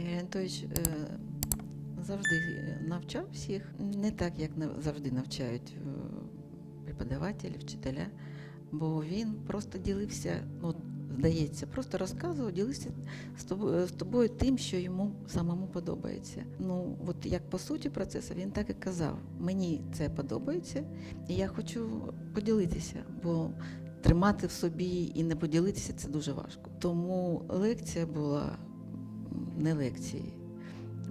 Ігор Анатолійович е, завжди навчав всіх, не так, як завжди навчають е, преподавателі, вчителя, бо він просто ділився, ну, здається, просто розказував, ділився з тобою, з тобою тим, що йому самому подобається. Ну, от як по суті процесу, він так і казав: мені це подобається, і я хочу поділитися, бо тримати в собі і не поділитися це дуже важко. Тому лекція була не лекцією,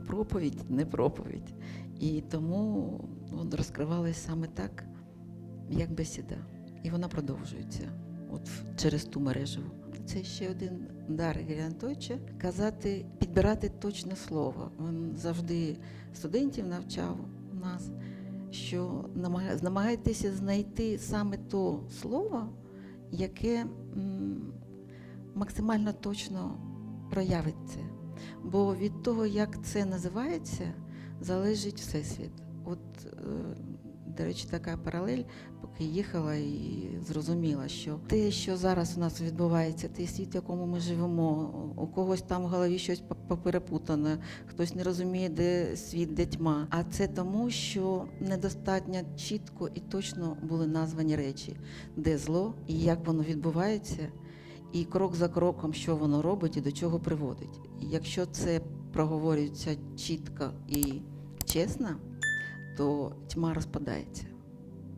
проповідь не проповідь. І тому от розкривалась саме так, як бесіда. І вона продовжується от через ту мережу. Це ще один дар Ігоря Анатольовича – казати, підбирати точне слово. Він завжди студентів навчав у нас, що намагайтеся знайти саме то слово, яке максимально точно проявить це. Бо від того, як це називається, залежить всесвіт. От, е, до речі, така паралель, поки їхала і зрозуміла, що те, що зараз у нас відбувається, той світ, в якому ми живемо, у когось там в голові щось по- поперепутано, хтось не розуміє, де світ, де тьма. А це тому, що недостатньо чітко і точно були названі речі, де зло і як воно відбувається і крок за кроком, що воно робить і до чого приводить. І якщо це проговорюється чітко і чесно, то тьма розпадається.